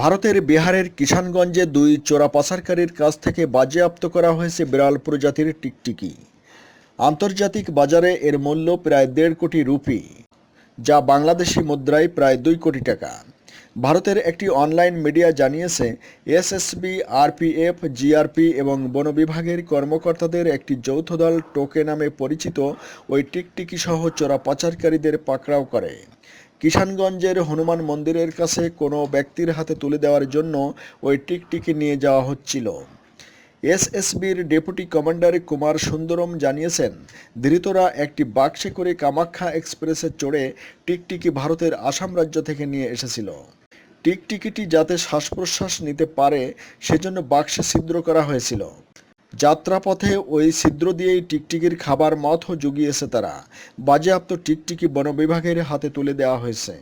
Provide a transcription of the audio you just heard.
ভারতের বিহারের কিষানগঞ্জে দুই চোরা পাচারকারীর কাছ থেকে বাজেয়াপ্ত করা হয়েছে বিরল প্রজাতির টিকটিকি। আন্তর্জাতিক বাজারে এর মূল্য প্রায় দেড় কোটি রুপি, যা বাংলাদেশি মুদ্রায় প্রায় দুই কোটি টাকা। ভারতের একটি অনলাইন মিডিয়া জানিয়েছে, এসএসবি, আরপিএফ, জিআরপি এবং বন বিভাগের কর্মকর্তাদের একটি যৌথ দল টোকে নামে পরিচিত ওই টিকটিকি সহ চোরা পাচারকারীদের পাকড়াও করে। কিষানগঞ্জের হনুমান মন্দিরের কাছে কোনো ব্যক্তির হাতে তুলে দেওয়ার জন্য ওই টিকটিকি নিয়ে যাওয়া হচ্ছিল। এসএসবির ডেপুটি কমান্ডার কুমার সুন্দরম জানিয়েছেন, ধৃতরা একটি বাক্সে করে কামাখ্যা এক্সপ্রেসে চড়ে টিকটিকি ভারতের আসাম রাজ্য থেকে নিয়ে এসেছিল। টিকটিকিটি যাতে শ্বাস প্রশ্বাস নিতে পারে, সেজন্য বাক্সে ছিদ্র করা হয়েছিল। যাত্রাপথে ওই ছিদ্র দিয়েই টিকটিকির খাবার মথও জুগিয়েছে তারা। বাজেয়াপ্ত টিকটিকি বনবিভাগের হাতে তুলে দেওয়া হয়েছে।